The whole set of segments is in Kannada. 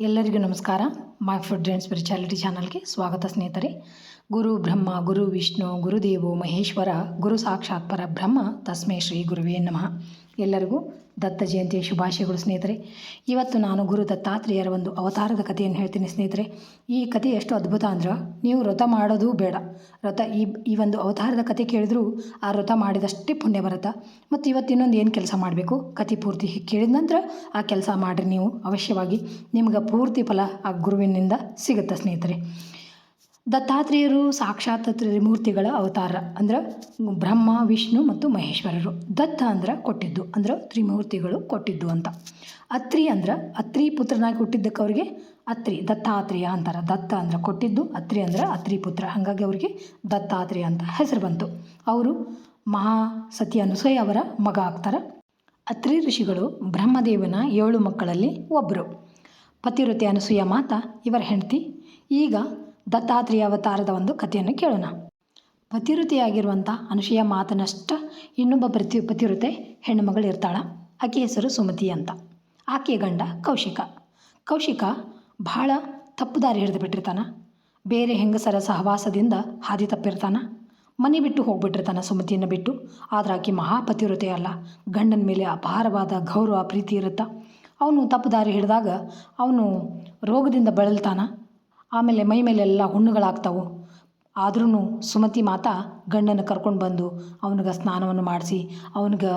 ಎಲ್ಲರಿಗೂ ನಮಸ್ಕಾರ. ಮೈ ಫುಡ್ ಆ್ಯಂಡ್ ಸ್ಪಿರಿಚಾಲಿಟಿ ಚಾನಲ್ಗೆ ಸ್ವಾಗತ ಸ್ನೇಹಿತರೆ. ಗುರು ಬ್ರಹ್ಮ, ಗುರು ವಿಷ್ಣು ಗುರುದೇವೋ ಮಹೇಶ್ವರ, ಗುರು ಸಾಕ್ಷಾತ್ ಪರ ಬ್ರಹ್ಮ ತಸ್ಮೈ ಶ್ರೀ ಗುರುವೇ ನಮಃ. ಎಲ್ಲರಿಗೂ ದತ್ತ ಜಯಂತಿಯ ಶುಭಾಶಯಗಳು ಸ್ನೇಹಿತರೆ. ಇವತ್ತು ನಾನು ಗುರು ದತ್ತಾತ್ರೇಯರ ಒಂದು ಅವತಾರದ ಕಥೆಯನ್ನು ಹೇಳ್ತೀನಿ ಸ್ನೇಹಿತರೆ. ಈ ಕಥೆ ಎಷ್ಟು ಅದ್ಭುತ ಅಂದ್ರೆ ನೀವು ವ್ರತ ಮಾಡೋದು ಬೇಡ. ವ್ರತ ಈ ಈ ಒಂದು ಅವತಾರದ ಕಥೆ ಕೇಳಿದ್ರು ಆ ವ್ರತ ಮಾಡಿದಷ್ಟೇ ಪುಣ್ಯ ಬರುತ್ತೆ. ಮತ್ತು ಇವತ್ತು ಇನ್ನೊಂದು ಏನು ಕೆಲಸ ಮಾಡಬೇಕು? ಕಥೆ ಪೂರ್ತಿ ಕೇಳಿದ ನಂತರ ಆ ಕೆಲಸ ಮಾಡಿರಿ ನೀವು. ಅವಶ್ಯವಾಗಿ ನಿಮ್ಗೆ ಪೂರ್ತಿ ಫಲ ಆ ಗುರುವಿನಿಂದ ಸಿಗುತ್ತೆ ಸ್ನೇಹಿತರೆ. ದತ್ತಾತ್ರೇಯರು ಸಾಕ್ಷಾತ್ ತ್ರಿಮೂರ್ತಿಗಳ ಅವತಾರ ಅಂದ್ರೆ ಬ್ರಹ್ಮ, ವಿಷ್ಣು ಮತ್ತು ಮಹೇಶ್ವರರು. ದತ್ತ ಅಂದ್ರೆ ಕೊಟ್ಟಿದ್ದು, ಅಂದ್ರೆ ತ್ರಿಮೂರ್ತಿಗಳು ಕೊಟ್ಟಿದ್ದು ಅಂತ. ಅತ್ರಿ ಅಂದ್ರೆ, ಅತ್ರಿ ಪುತ್ರನಾಗಿ ಹುಟ್ಟಿದ್ದಕ್ಕೆ ಅವರಿಗೆ ಅತ್ರಿ, ದತ್ತಾತ್ರೇಯ ಅಂತಾರೆ. ದತ್ತ ಅಂದ್ರೆ ಕೊಟ್ಟಿದ್ದು, ಅತ್ರಿ ಅಂದ್ರೆ ಅತ್ರಿ ಪುತ್ರ. ಹಾಗಾಗಿ ಅವರಿಗೆ ದತ್ತಾತ್ರೇಯ ಅಂತ ಹೆಸರು ಬಂತು. ಅವರು ಮಹಾ ಸತಿ ಅನುಸೂಯ ಅವರ ಮಗ ಆಗ್ತಾರೆ. ಅತ್ರಿ ಋಷಿಗಳು ಬ್ರಹ್ಮದೇವನ ಏಳು ಮಕ್ಕಳಲ್ಲಿ ಒಬ್ಬರು ಪತಿವೃತಿ ಅನಸೂಯ ಮಾತ, ಇವರ ಹೆಂಡತಿ. ಈಗ ದತ್ತಾತ್ರೇಯ ಅವತಾರದ ಒಂದು ಕಥೆಯನ್ನು ಕೇಳೋಣ. ಪತಿವ್ರತೆಯಾಗಿರುವಂಥ ಅನುಷಯ ಮಾತನಷ್ಟ ಇನ್ನೊಬ್ಬ ಪ್ರತಿ ಪತಿವ್ರತೆ ಹೆಣ್ಣುಮಗಳು ಇರ್ತಾಳ. ಆಕೆ ಹೆಸರು ಸುಮತಿ ಅಂತ. ಆಕೆಯ ಗಂಡ ಕೌಶಿಕ. ಕೌಶಿಕ ಭಾಳ ತಪ್ಪು ದಾರಿ ಹಿಡಿದು ಬಿಟ್ಟಿರ್ತಾನೆ. ಬೇರೆ ಹೆಂಗಸರ ಸಹವಾಸದಿಂದ ಹಾದಿ ತಪ್ಪಿರ್ತಾನೆ. ಮನೆ ಬಿಟ್ಟು ಹೋಗ್ಬಿಟ್ಟಿರ್ತಾನ ಸುಮತಿಯನ್ನು ಬಿಟ್ಟು. ಆದ್ರೆ ಆಕೆ ಮಹಾಪತಿವ್ರತೆ ಅಲ್ಲ. ಗಂಡನ ಮೇಲೆ ಅಪಾರವಾದ ಗೌರವ, ಪ್ರೀತಿ ಇರುತ್ತೆ. ಅವನು ತಪ್ಪು ದಾರಿ ಹಿಡಿದಾಗ ಅವನು ರೋಗದಿಂದ ಬಳಲ್ತಾನ. ಆಮೇಲೆ ಮೈ ಮೇಲೆಲ್ಲ ಹುಣ್ಣುಗಳಾಗ್ತಾವು. ಆದ್ರೂ ಸುಮತಿ ಮಾತ ಗಂಡನ ಕರ್ಕೊಂಡು ಬಂದು ಅವನಿಗೆ ಸ್ನಾನವನ್ನು ಮಾಡಿಸಿ, ಅವನಿಗೆ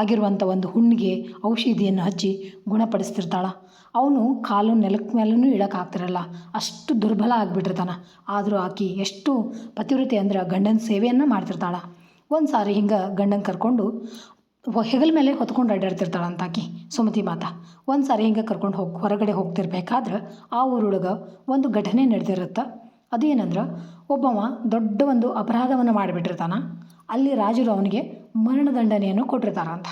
ಆಗಿರುವಂಥ ಒಂದು ಹುಣ್ಣಿಗೆ ಔಷಧಿಯನ್ನು ಹಚ್ಚಿ ಗುಣಪಡಿಸ್ತಿರ್ತಾಳೆ. ಅವನು ಕಾಲು ನೆಲಕ್ಕೆ ಮೇಲೂ ಇಡೋಕ್ಕಾಗ್ತಿರಲ್ಲ, ಅಷ್ಟು ದುರ್ಬಲ ಆಗಿಬಿಟ್ಟಿರ್ತಾನೆ. ಆದರೂ ಆಕೆ ಎಷ್ಟು ಪತಿವ್ರತೆ ಅಂದ್ರೆ ಗಂಡನ ಸೇವೆಯನ್ನು ಮಾಡ್ತಿರ್ತಾಳೆ. ಒಂದು ಸಾರಿ ಹಿಂಗೆ ಗಂಡನ ಕರ್ಕೊಂಡು ಹೆಗಲ ಮೇಲೆ ಹೊತ್ಕೊಂಡು ಅಡ್ಡಾಡ್ತಿರ್ತಾಳಂತ ಆಕಿ ಸುಮತಿ ಮಾತಾ. ಒಂದು ಸಾರಿ ಹಿಂಗೆ ಕರ್ಕೊಂಡು ಹೋಗಿ, ಹೊರಗಡೆ ಹೋಗ್ತಿರ್ಬೇಕಾದ್ರೆ ಆ ಊರೊಳಗೆ ಒಂದು ಘಟನೆ ನಡೆದಿರುತ್ತೆ. ಅದೇನಂದ್ರೆ ಒಬ್ಬವ ದೊಡ್ಡ ಒಂದು ಅಪರಾಧವನ್ನು ಮಾಡಿಬಿಟ್ಟಿರ್ತಾನ. ಅಲ್ಲಿ ರಾಜರು ಅವನಿಗೆ ಮರಣದಂಡನೆಯನ್ನು ಕೊಟ್ಟಿರ್ತಾರಂತ.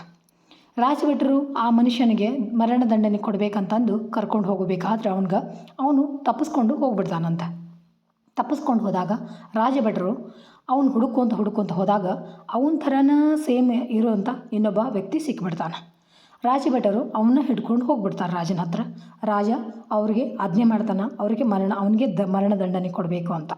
ರಾಜಭಟ್ರು ಆ ಮನುಷ್ಯನಿಗೆ ಮರಣದಂಡನೆ ಕೊಡಬೇಕಂತಂದು ಕರ್ಕೊಂಡು ಹೋಗಬೇಕಾದ್ರೆ ಅವನಿಗೆ ಅವನು ತಪ್ಪಿಸ್ಕೊಂಡು ಹೋಗ್ಬಿಡ್ತಾನಂತ. ತಪ್ಪಿಸ್ಕೊಂಡು ಹೋದಾಗ ರಾಜಭಟ್ರು ಅವನು ಹುಡುಕೊಂತ ಹುಡುಕೊಂತ ಹೋದಾಗ ಅವನ ಥರನೇ ಸೇಮ್ ಇರೋವಂಥ ಇನ್ನೊಬ್ಬ ವ್ಯಕ್ತಿ ಸಿಕ್ಬಿಡ್ತಾನೆ. ರಾಜಭಟರು ಅವನ್ನ ಹಿಡ್ಕೊಂಡು ಹೋಗ್ಬಿಡ್ತಾರೆ ರಾಜನ ಹತ್ರ. ರಾಜ ಅವ್ರಿಗೆ ಆಜ್ಞೆ ಮಾಡ್ತಾನೆ, ಅವರಿಗೆ ಮರಣ, ಅವನಿಗೆ ದ ಮರಣದಂಡನೆ ಕೊಡಬೇಕು ಅಂತ.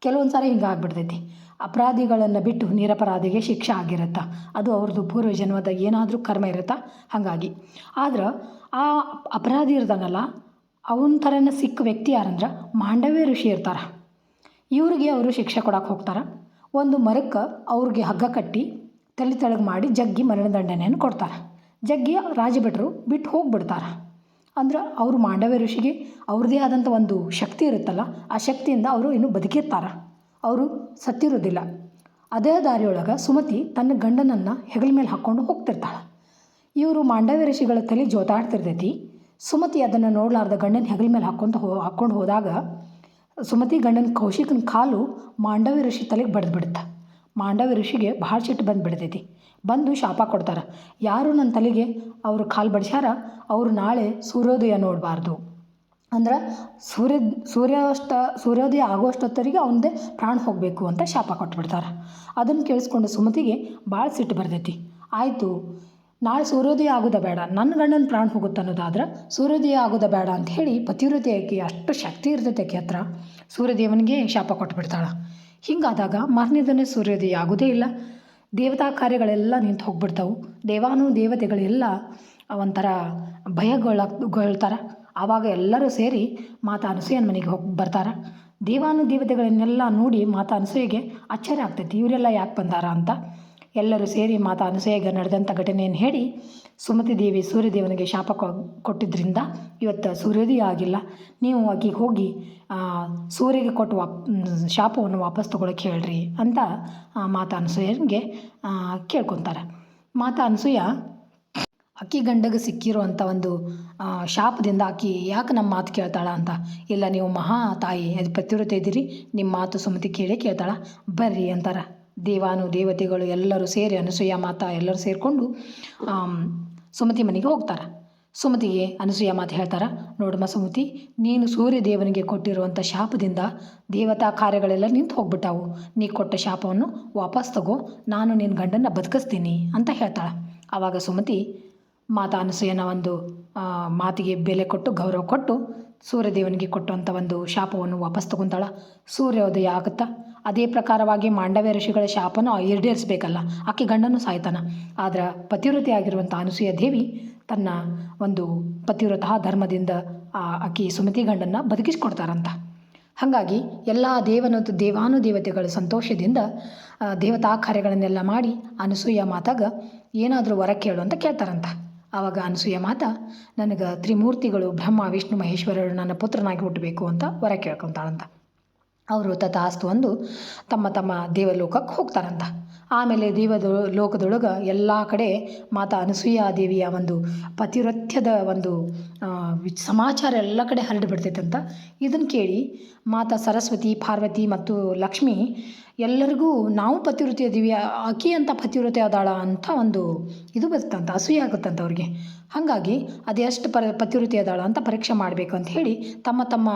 ಕೆಲವೊಂದು ಸಾರಿ ಹಿಂಗೆ ಆಗ್ಬಿಡ್ತೈತಿ. ಅಪರಾಧಿಗಳನ್ನು ಬಿಟ್ಟು ನಿರಪರಾಧಿಗೆ ಶಿಕ್ಷೆ ಆಗಿರುತ್ತೆ? ಅದು ಅವ್ರದ್ದು ಪೂರ್ವ ಜನ್ಮದ ಏನಾದರೂ ಕರ್ಮ ಇರುತ್ತಾ? ಹಾಗಾಗಿ. ಆದ್ರೆ ಆ ಅಪರಾಧಿ ಇರ್ತಾನಲ್ಲ ಅವನ ಥರನ ಸಿಕ್ಕ ವ್ಯಕ್ತಿ ಯಾರಂದ್ರೆ ಮಾಂಡವ್ಯ ಋಷಿ ಇರ್ತಾರೆ. ಇವ್ರಿಗೆ ಅವರು ಶಿಕ್ಷೆ ಕೊಡಕ್ಕೆ ಹೋಗ್ತಾರೆ. ಒಂದು ಮರಕ್ಕೆ ಅವ್ರಿಗೆ ಹಗ್ಗ ಕಟ್ಟಿ ತಲೆ ತೆಳಗೆ ಮಾಡಿ ಜಗ್ಗಿ ಮರಣದಂಡನೆಯನ್ನು ಕೊಡ್ತಾರೆ. ಜಗ್ಗಿ ರಾಜಭಟ್ರು ಬಿಟ್ಟು ಹೋಗ್ಬಿಡ್ತಾರೆ. ಅಂದ್ರೆ ಅವರು ಮಾಂಡವ್ಯ ಋಷಿಗೆ ಅವ್ರದ್ದೇ ಆದಂಥ ಒಂದು ಶಕ್ತಿ ಇರುತ್ತಲ್ಲ, ಆ ಶಕ್ತಿಯಿಂದ ಅವರು ಇನ್ನೂ ಬದುಕಿರ್ತಾರೆ. ಅವರು ಸತ್ತಿರೋದಿಲ್ಲ ಅದೇ ದಾರಿಯೊಳಗೆ ಸುಮತಿ ತನ್ನ ಗಂಡನನ್ನು ಹೆಗಲ ಮೇಲೆ ಹಾಕ್ಕೊಂಡು ಹೋಗ್ತಿರ್ತಾಳೆ. ಇವರು ಮಾಂಡವ್ಯ ಋಷಿಗಳ ತಲೆ ಜೋತಾಡ್ತಿರ್ತೈತಿ. ಸುಮತಿ ಅದನ್ನು ನೋಡಲಾರ್ದ ಗಂಡನ ಹೆಗಲ ಮೇಲೆ ಹಾಕ್ಕೊಂಡು ಹೋ ಹಾಕ್ಕೊಂಡು ಹೋದಾಗ ಸುಮತಿ ಗಂಡನ ಕೌಶಿಕನ ಕಾಲು ಮಾಂಡವ್ಯ ಋಷಿ ತಲೆಗೆ ಬಡ್ದು ಬಿಡುತ್ತೆ ಮಾಂಡವ್ಯ ಋಷಿಗೆ ಭಾಳ ಸಿಟ್ಟು ಬಂದು ಬಿಡ್ತೈತಿ. ಬಂದು ಶಾಪ ಕೊಡ್ತಾರೆ. ಯಾರು ನನ್ನ ತಲೆಗೆ ಅವರು ಕಾಲು ಬಡಿಸ್ಯಾರ, ಅವರು ನಾಳೆ ಸೂರ್ಯೋದಯ ನೋಡಬಾರ್ದು. ಅಂದ್ರೆ ಸೂರ್ಯ, ಸೂರ್ಯಾಸ್ತ, ಸೂರ್ಯೋದಯ ಆಗೋಷ್ಟೊತ್ತರಿಗೆ ಅವನದೇ ಪ್ರಾಣ ಹೋಗಬೇಕು ಅಂತ ಶಾಪ ಕೊಟ್ಬಿಡ್ತಾರೆ. ಅದನ್ನು ಕೇಳಿಸ್ಕೊಂಡು ಸುಮತಿಗೆ ಭಾಳ ಸಿಟ್ಟು ಬರ್ತೈತಿ. ಆಯಿತು ನಾಳೆ ಸೂರ್ಯೋದಯ ಆಗೋದ ಬೇಡ. ನನ್ನ ಗಂಡನ ಪ್ರಾಣ ಹೋಗುತ್ತೆ ಅನ್ನೋದಾದ್ರೆ ಸೂರ್ಯೋದಯ ಆಗೋದ ಬೇಡ ಅಂತ ಹೇಳಿ ಪತಿವ್ರತೆ ಆಕೆ ಅಷ್ಟು ಶಕ್ತಿ ಇರ್ತೈತೆ ಆಕೆ ಹತ್ರ. ಸೂರ್ಯದೇವನಿಗೆ ಶಾಪ ಕೊಟ್ಬಿಡ್ತಾಳೆ. ಹಿಂಗಾದಾಗ ಮಾರನೇ ಸೂರ್ಯೋದಯ ಆಗೋದೇ ಇಲ್ಲ. ದೇವತಾ ಕಾರ್ಯಗಳೆಲ್ಲ ನಿಂತು ಹೋಗ್ಬಿಡ್ತಾವೆ. ದೇವಾನು ದೇವತೆಗಳೆಲ್ಲ ಒಂಥರ ಭಯಗೊಳ್ಳಗೊಳ್ತಾರೆ ಆವಾಗ ಎಲ್ಲರೂ ಸೇರಿ ಮಾತಾ ಅನಸೂಯನ ಮನೆಗೆ ಹೋಗಿ ಬರ್ತಾರೆ. ದೇವಾನು ದೇವತೆಗಳನ್ನೆಲ್ಲ ನೋಡಿ ಮಾತಾ ಅನಸೂಯಿಗೆ ಆಶ್ಚರ್ಯ ಆಗ್ತೈತಿ. ಇವರೆಲ್ಲ ಯಾಕೆ ಬಂದಾರ ಅಂತ. ಎಲ್ಲರೂ ಸೇರಿ ಮಾತ ಅನಸೂಯಾಗ ನಡೆದಂಥ ಘಟನೆಯನ್ನು ಹೇಳಿ ಸುಮತಿ ದೇವಿ ಸೂರ್ಯದೇವನಿಗೆ ಶಾಪ ಕೊಟ್ಟಿದ್ದರಿಂದ ಇವತ್ತು ಸೂರ್ಯೋದಯ ಆಗಿಲ್ಲ. ನೀವು ಆಕಿಗೆ ಹೋಗಿ ಸೂರ್ಯಗೆ ಕೊಟ್ಟು ವಾಪ್ ಶಾಪವನ್ನು ವಾಪಸ್ ತೊಗೊಳಕ್ಕೆ ಹೇಳ್ರಿ ಅಂತ ಮಾತ ಅನಸೂಯನಿಗೆ ಕೇಳ್ಕೊತಾರೆ. ಮಾತಾ ಅನಸೂಯ, ಅಕ್ಕಿ ಗಂಡಗೆ ಸಿಕ್ಕಿರುವಂಥ ಒಂದು ಶಾಪದಿಂದ ಅಕ್ಕಿ ಯಾಕೆ ನಮ್ಮ ಮಾತು ಕೇಳ್ತಾಳ ಅಂತ. ಇಲ್ಲ, ನೀವು ಮಹಾ ತಾಯಿ, ಅದು ಪತಿವ್ರತೆ ಇದ್ದೀರಿ, ನಿಮ್ಮ ಮಾತು ಸುಮತಿ ಕೇಳೇ ಕೇಳ್ತಾಳ. ಬರ್ರಿ ಅಂತಾರೆ. ದೇವಾನು, ದೇವತೆಗಳು ಎಲ್ಲರೂ ಸೇರಿ ಅನಸೂಯ ಮಾತ ಎಲ್ಲರೂ ಸೇರಿಕೊಂಡು ಸುಮತಿ ಮನೆಗೆ ಹೋಗ್ತಾರೆ. ಸುಮತಿಗೆ ಅನಸೂಯ ಮಾತು ಹೇಳ್ತಾರೆ, ನೋಡಮ್ಮ ಸುಮತಿ, ನೀನು ಸೂರ್ಯ ದೇವನಿಗೆ ಕೊಟ್ಟಿರುವಂಥ ಶಾಪದಿಂದ ದೇವತಾ ಕಾರ್ಯಗಳೆಲ್ಲ ನಿಂತು ಹೋಗ್ಬಿಟ್ಟಾವು. ನೀ ಕೊಟ್ಟ ಶಾಪವನ್ನು ವಾಪಸ್ ತಗೋ, ನಾನು ನಿನ್ನ ಗಂಡನ್ನು ಬದುಕಿಸ್ತೀನಿ ಅಂತ ಹೇಳ್ತಾಳೆ. ಆವಾಗ ಸುಮತಿ ಮಾತಾ ಅನಸೂಯನ ಒಂದು ಮಾತಿಗೆ ಬೆಲೆ ಕೊಟ್ಟು, ಗೌರವ ಕೊಟ್ಟು ಸೂರ್ಯದೇವನಿಗೆ ಕೊಟ್ಟಂಥ ಒಂದು ಶಾಪವನ್ನು ವಾಪಸ್ ತಗೊತಾಳ. ಸೂರ್ಯೋದಯ ಆಗುತ್ತಾ ಅದೇ ಪ್ರಕಾರವಾಗಿ ಮಾಂಡವ್ಯ ಋಷಿಗಳ ಶಾಪನ ಈಡೇರಿಸಬೇಕಲ್ಲ. ಆಕೆ ಗಂಡನೂ ಸಾಯ್ತಾನ. ಆದ್ರೆ ಪತಿವ್ರತೆ ಆಗಿರುವಂಥ ಅನಸೂಯ ದೇವಿ ತನ್ನ ಒಂದು ಪತಿವ್ರತ ಧರ್ಮದಿಂದ ಆ ಆಕೆ ಸುಮತಿ ಗಂಡನ್ನು ಬದುಕಿಸ್ಕೊಡ್ತಾರಂತ. ಹಾಗಾಗಿ ಎಲ್ಲ ದೇವನ ದೇವಾನುದೇವತೆಗಳ ಸಂತೋಷದಿಂದ ದೇವತಾ ಕಾರ್ಯಗಳನ್ನೆಲ್ಲ ಮಾಡಿ ಅನಸೂಯ ಮಾತಾಗ ಏನಾದರೂ ವರ ಕೇಳು ಅಂತ ಕೇಳ್ತಾರಂತ. ಆವಾಗ ಅನಸೂಯ ಮಾತ, ನನಗೆ ತ್ರಿಮೂರ್ತಿಗಳು ಬ್ರಹ್ಮ, ವಿಷ್ಣು, ಮಹೇಶ್ವರರು ನನ್ನ ಪುತ್ರನಾಗಿ ಹುಟ್ಟಬೇಕು ಅಂತ ವರ ಕೇಳ್ಕೊತಾಳಂತ. ಅವರು ತಥಾಸ್ತು ಅಂದು ತಮ್ಮ ತಮ್ಮ ದೇವಲೋಕಕ್ಕೆ ಹೋಗ್ತಾರಂತ. ಆಮೇಲೆ ದೇವದ, ಲೋಕದೊಳಗೆ ಎಲ್ಲ ಕಡೆ ಮಾತಾ ಅನಸೂಯಾ ದೇವಿಯ ಒಂದು ಪತಿವ್ರತ್ಯದ ಒಂದು ಸಮಾಚಾರ ಎಲ್ಲ ಕಡೆ ಹರಡಿಬಿಡ್ತೈತಂತ. ಇದನ್ನು ಕೇಳಿ ಮಾತಾ ಸರಸ್ವತಿ, ಪಾರ್ವತಿ ಮತ್ತು ಲಕ್ಷ್ಮಿ ಎಲ್ಲರಿಗೂ ನಾವು ಪತಿವ್ರತೆ ಇದೀವಿ ಆಕಿ ಅಂತ ಪತಿವ್ರತೆ ಅದಾಳ ಅಂತ ಒಂದು ಇದು ಬರ್ತಂತ ಅಸೂಯೆ ಆಗುತ್ತಂತ ಅವ್ರಿಗೆ. ಹಾಗಾಗಿ ಎಷ್ಟು ಪರ ಪತಿವ್ರತೆ ಅದಾಳ ಅಂತ ಪರೀಕ್ಷೆ ಮಾಡಬೇಕು ಅಂತ ಹೇಳಿ ತಮ್ಮ ತಮ್ಮ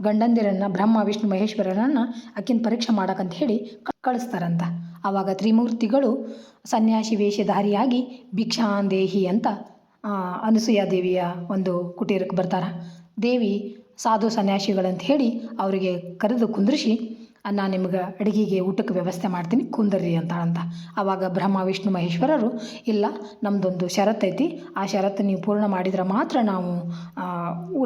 ಗಂಡಂದಿರನ್ನು ಬ್ರಹ್ಮ ವಿಷ್ಣು ಮಹೇಶ್ವರರನ್ನು ಆಕಿನ ಪರೀಕ್ಷೆ ಮಾಡೋಕ್ಕಂತ ಹೇಳಿ ಕಳಿಸ್ತಾರಂತ. ಆವಾಗ ತ್ರಿಮೂರ್ತಿಗಳು ಸನ್ಯಾಸಿ ವೇಷಧಾರಿಯಾಗಿ ಭಿಕ್ಷಾಂದೇಹಿ ಅಂತ ಆ, ಅನಸೂಯ ದೇವಿಯ ಒಂದು ಕುಟೀರಕ್ಕೆ ಬರ್ತಾರೆ. ದೇವಿ ಸಾಧು ಸನ್ಯಾಸಿಗಳಂತ ಹೇಳಿ ಅವರಿಗೆ ಕರೆದು ಕುಂದ್ರಿಸಿ ನಾನು ನಿಮ್ಗೆ ಅಡುಗೆಗೆ ಊಟಕ್ಕೆ ವ್ಯವಸ್ಥೆ ಮಾಡ್ತೀನಿ, ಕುಂದರ್ರಿ ಅಂತ ಆವಾಗ ಬ್ರಹ್ಮ, ವಿಷ್ಣು, ಮಹೇಶ್ವರರು, ಇಲ್ಲ ನಮ್ಮದೊಂದು ಐತಿ. ಆ ಷರತ್ತು ನೀವು ಪೂರ್ಣ ಮಾಡಿದ್ರೆ ಮಾತ್ರ ನಾವು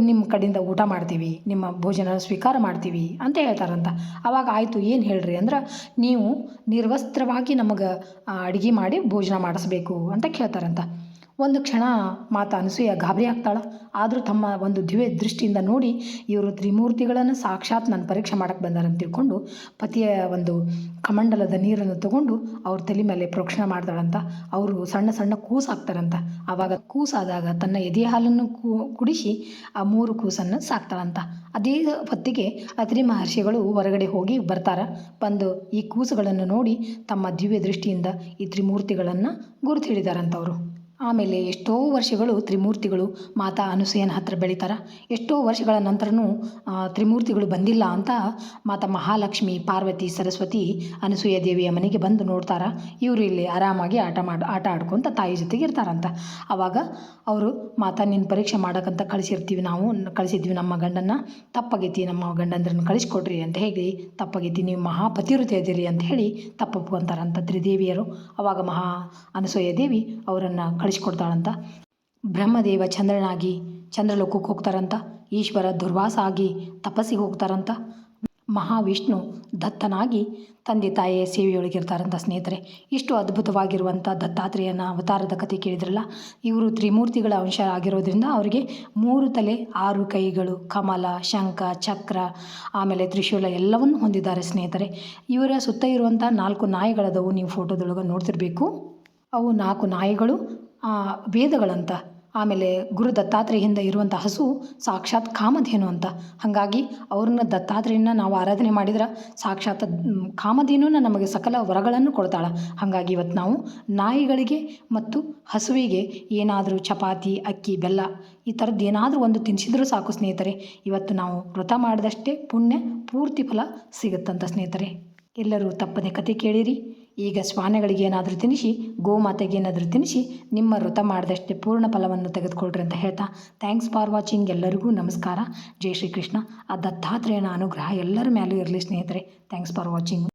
ನಿಮ್ಮ ಕಡೆಯಿಂದ ಊಟ ಮಾಡ್ತೀವಿ, ನಿಮ್ಮ ಭೋಜನ ಸ್ವೀಕಾರ ಮಾಡ್ತೀವಿ ಅಂತ ಹೇಳ್ತಾರಂತ. ಆವಾಗ ಆಯಿತು, ಏನು ಹೇಳ್ರಿ ಅಂದ್ರೆ, ನೀವು ನಿರ್ವಸ್ತ್ರವಾಗಿ ನಮಗೆ ಅಡುಗೆ ಮಾಡಿ ಭೋಜನ ಮಾಡಿಸ್ಬೇಕು ಅಂತ ಕೇಳ್ತಾರಂತ. ಒಂದು ಕ್ಷಣ ಮಾತಾ ಅನಸೂಯ ಗಾಬರಿ ಆಗ್ತಾಳ. ಆದರೂ ತಮ್ಮ ಒಂದು ದಿವ್ಯ ದೃಷ್ಟಿಯಿಂದ ನೋಡಿ ಇವರು ತ್ರಿಮೂರ್ತಿಗಳನ್ನು ಸಾಕ್ಷಾತ್ ನಾನು ಪರೀಕ್ಷೆ ಮಾಡಕ್ಕೆ ಬಂದಾರಂತ ತಿಳ್ಕೊಂಡು ಪತಿಯ ಒಂದು ಕಮಂಡಲದ ನೀರನ್ನು ತಗೊಂಡು ಅವ್ರ ತಲೆ ಮೇಲೆ ಪ್ರೋಕ್ಷಣೆ ಮಾಡ್ತಾಳಂತ. ಅವರು ಸಣ್ಣ ಸಣ್ಣ ಕೂಸು ಹಾಕ್ತಾರಂತ ಆವಾಗ ಕೂಸಾದಾಗ ತನ್ನ ಎದೆ ಹಾಲನ್ನು ಕುಡಿಸಿ ಆ ಮೂರು ಕೂಸನ್ನು ಸಾಕ್ತಾಳಂತ. ಅದೇ ಹೊತ್ತಿಗೆ ಅತ್ರಿ ಮಹರ್ಷಿಗಳು ಹೊರಗಡೆ ಹೋಗಿ ಬರ್ತಾರ. ಬಂದು ಈ ಕೂಸುಗಳನ್ನು ನೋಡಿ ತಮ್ಮ ದಿವ್ಯ ದೃಷ್ಟಿಯಿಂದ ಈ ತ್ರಿಮೂರ್ತಿಗಳನ್ನು ಗುರುತು ಹಿಡಿದಾರಂತ ಅವರು. ಆಮೇಲೆ ಎಷ್ಟೋ ವರ್ಷಗಳು ತ್ರಿಮೂರ್ತಿಗಳು ಮಾತಾ ಅನಸೂಯನ ಹತ್ರ ಬೆಳಿತಾರ. ಎಷ್ಟೋ ವರ್ಷಗಳ ನಂತರನೂ ತ್ರಿಮೂರ್ತಿಗಳು ಬಂದಿಲ್ಲ ಅಂತ ಮಾತಾ ಮಹಾಲಕ್ಷ್ಮಿ, ಪಾರ್ವತಿ, ಸರಸ್ವತಿ, ಅನಸೂಯ ದೇವಿಯ ಮನೆಗೆ ಬಂದು ನೋಡ್ತಾರೆ. ಇವರು ಇಲ್ಲಿ ಆರಾಮಾಗಿ ಆಟ ಮಾಡಿ, ಆಟ ಆಡ್ಕೊತ ತಾಯಿ ಜೊತೆಗೆ ಇರ್ತಾರಂತ. ಆವಾಗ ಅವರು, ಮಾತಾ ನಿನ್ನ ಪರೀಕ್ಷೆ ಮಾಡೋಕ್ಕಂತ ಕಳಿಸಿರ್ತೀವಿ ನಾವು ಕಳಿಸಿದ್ವಿ ನಮ್ಮ ಗಂಡನ್ನ. ತಪ್ಪಾಗೈತಿ, ನಮ್ಮ ಗಂಡಂದ್ರನ್ನ ಕಳಿಸ್ಕೊಡ್ರಿ ಅಂತ ಹೇಳಿ, ತಪ್ಪಾಗೈತಿ, ನೀವು ಮಹಾಪತಿವ್ರತೆ ಇದೀರಿ ಅಂತ ಹೇಳಿ ತಪ್ಪೊಪ್ಕೊಂತಾರಂತ ತ್ರಿದೇವಿಯರು. ಅವಾಗ ಮಹಾ ಅನಸೂಯ ದೇವಿ ಅವರನ್ನು ಕಳಿಸ್ಕೊಡ್ತಾಳಂತ. ಬ್ರಹ್ಮದೇವ ಚಂದ್ರನಾಗಿ ಚಂದ್ರಲೋಕಕ್ಕೆ ಹೋಗ್ತಾರಂತ. ಈಶ್ವರ ದುರ್ವಾಸ ಆಗಿ ತಪಸ್ಸಿಗೆ ಹೋಗ್ತಾರಂತ. ಮಹಾವಿಷ್ಣು ದತ್ತನಾಗಿ ತಂದೆ ತಾಯಿಯ ಸೇವೆಯೊಳಗಿರ್ತಾರಂಥ ಸ್ನೇಹಿತರೆ. ಇಷ್ಟು ಅದ್ಭುತವಾಗಿರುವಂಥ ದತ್ತಾತ್ರೇಯನ ಅವತಾರದ ಕಥೆ ಕೇಳಿದ್ರಲ್ಲ, ಇವರು ತ್ರಿಮೂರ್ತಿಗಳ ಅಂಶ ಆಗಿರೋದ್ರಿಂದ ಅವರಿಗೆ ಮೂರು ತಲೆ, ಆರು ಕೈಗಳು, ಕಮಲ, ಶಂಖ, ಚಕ್ರ, ಆಮೇಲೆ ತ್ರಿಶೂಲ ಎಲ್ಲವನ್ನು ಹೊಂದಿದ್ದಾರೆ ಸ್ನೇಹಿತರೆ. ಇವರ ಸುತ್ತ ಇರುವಂಥ ನಾಲ್ಕು ನಾಯಿಗಳದವು ನೀವು ಫೋಟೋದೊಳಗೆ ನೋಡ್ತಿರ್ಬೇಕು. ಅವು ನಾಲ್ಕು ನಾಯಿಗಳು ವೇದಗಳಂತ, ಆಮೇಲೆ ಗುರು ದತ್ತಾತ್ರೇಯಿಂದ ಇರುವಂಥ ಹಸು ಸಾಕ್ಷಾತ್ ಕಾಮಧೇನು ಅಂತ. ಹಾಗಾಗಿ ಅವ್ರನ್ನ ದತ್ತಾತ್ರೇಯನ ನಾವು ಆರಾಧನೆ ಮಾಡಿದ್ರೆ ಸಾಕ್ಷಾತ್ ಕಾಮಧೇನುನ ನಮಗೆ ಸಕಲ ವರಗಳನ್ನು ಕೊಡ್ತಾಳೆ. ಹಾಗಾಗಿ ಇವತ್ತು ನಾವು ನಾಯಿಗಳಿಗೆ ಮತ್ತು ಹಸುವಿಗೆ ಏನಾದರೂ ಚಪಾತಿ, ಅಕ್ಕಿ, ಬೆಲ್ಲ ಈ ಥರದ್ದು ಏನಾದರೂ ಒಂದು ತಿನ್ನಿಸಿದ್ರೂ ಸಾಕು ಸ್ನೇಹಿತರೆ. ಇವತ್ತು ನಾವು ವ್ರತ ಮಾಡಿದಷ್ಟೇ ಪುಣ್ಯ, ಪೂರ್ತಿ ಫಲ ಸಿಗುತ್ತಂತ ಸ್ನೇಹಿತರೆ. ಎಲ್ಲರೂ ತಪ್ಪದೆ ಕತೆ ಕೇಳಿರಿ. ಈಗ ಶ್ವಾನಗಳಿಗೆ ಏನಾದರೂ ತಿನ್ನಿಸಿ, ಗೋಮಾತೆಗೆ ಏನಾದರೂ ತಿನ್ನಿಸಿ, ನಿಮ್ಮ ವೃತ ಮಾಡಿದಷ್ಟೇ ಪೂರ್ಣ ಫಲವನ್ನು ತೆಗೆದುಕೊಳ್ಳ್ರಿ ಅಂತ ಹೇಳ್ತಾ ಥ್ಯಾಂಕ್ಸ್ ಫಾರ್ ವಾಚಿಂಗ್ ಎಲ್ಲರಿಗೂ ನಮಸ್ಕಾರ. ಜೈ ಶ್ರೀಕೃಷ್ಣ. ಆ ದತ್ತಾತ್ರೇಯನ ಅನುಗ್ರಹ ಎಲ್ಲರ ಮೇಲೂ ಇರಲಿ ಸ್ನೇಹಿತರೆ. Thanks for watching